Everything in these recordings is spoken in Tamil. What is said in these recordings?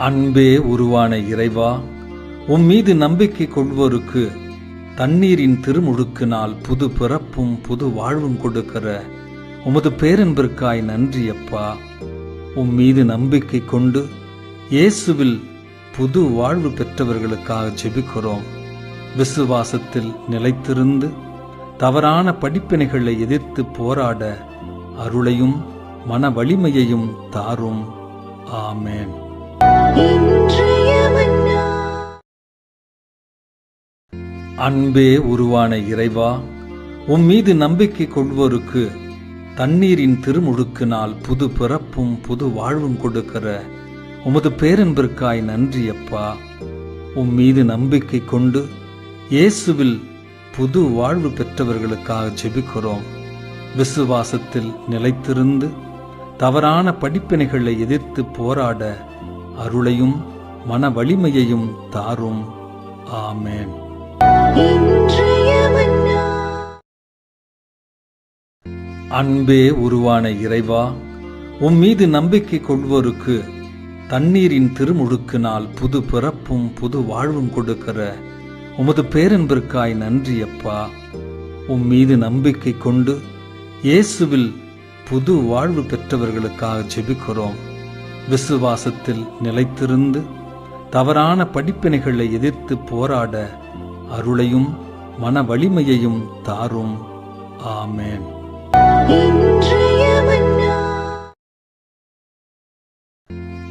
அன்பே உருவான இறைவா உம் மீது நம்பிக்கை கொள்வோருக்கு தண்ணீரின் திருமுழுக்கினால் புது பிறப்பும் புது வாழ்வும் கொடுக்கிற உமது பேரன்பிற்காய் நன்றி அப்பா. உம் மீது நம்பிக்கை கொண்டு இயேசுவில் புது வாழ்வு பெற்றவர்களுக்காக ஜெபிக்கிறோம். விசுவாசத்தில் நிலைத்திருந்து தவறான படிப்பினைகளை எதிர்த்து போராட அருளையும் மன வலிமையையும் தாரும். ஆமேன். அன்பே உருவான இறைவா உம் மீது நம்பிக்கை கொள்வோருக்கு தண்ணீரின் திருமுழுக்கினால் புது பிறப்பும் புது வாழ்வும் கொடுக்கிற உமது பேரன்பிற்காய் நன்றி அப்பா. உம் மீது நம்பிக்கை கொண்டு இயேசுவில் புது வாழ்வு பெற்றவர்களுக்காக ஜெபிக்கிறோம். விசுவாசத்தில் நிலைத்திருந்து தவறான படிப்பினைகளை எதிர்த்து போராட அருளையும் மன வலிமையையும் தாரும். ஆமேன். அன்பே உருவான இறைவா உம் மீது நம்பிக்கை கொள்வோருக்கு தண்ணீரின் திருமுழுக்கினால் புது பிறப்பும் புது வாழ்வும் கொடுக்கிற உமது பேரன்பிற்காய் நன்றி அப்பா. உம் மீது நம்பிக்கை கொண்டு இயேசுவில் புது வாழ்வு பெற்றவர்களுக்காக ஜெபிக்கிறோம். விசுவாசத்தில் நிலைத்திருந்து தவறான படிப்பினைகளை எதிர்த்து போராட அருளையும் மன வலிமையையும் தாரும். ஆமேன்.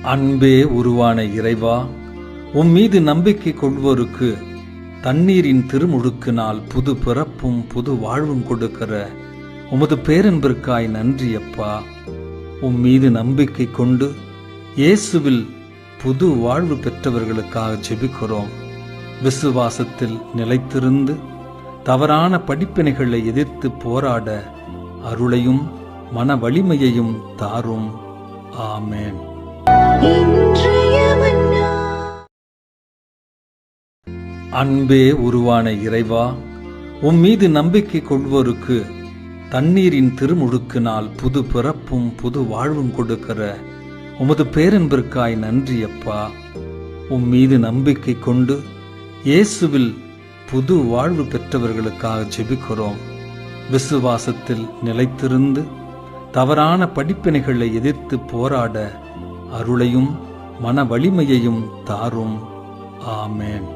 அன்பே உருவான இறைவா உம் மீது நம்பிக்கை கொள்வோருக்கு தண்ணீரின் திருமுழுக்கினால் புது பிறப்பும் புது வாழ்வும் கொடுக்கிற உமது பேரன்பிற்காய் நன்றி அப்பா உம் மீது நம்பிக்கை கொண்டு இயேசுவில் புது வாழ்வு பெற்றவர்களுக்காக ஜெபிக்கிறோம். விசுவாசத்தில் நிலைத்திருந்து தவறான படிப்பினைகளை எதிர்த்து போராட அருளையும் மன வலிமையையும் தாரும். ஆமேன். அன்பே உருவான இறைவா உம் மீது நம்பிக்கை கொள்வோருக்கு தண்ணீரின் திருமுழுக்கினால் புது பிறப்பும் புது வாழ்வும் கொடுக்கிற உமது பேரன்பிற்காய் நன்றி அப்பா உம் மீது நம்பிக்கை கொண்டு இயேசுவில் புது வாழ்வு பெற்றவர்களுக்காக ஜெபிக்கிறோம். விசுவாசத்தில் நிலைத்திருந்து தவறான படிப்பினைகளை எதிர்த்து போராட அருளையும் மன வலிமையையும் தாரும். ஆமேன்.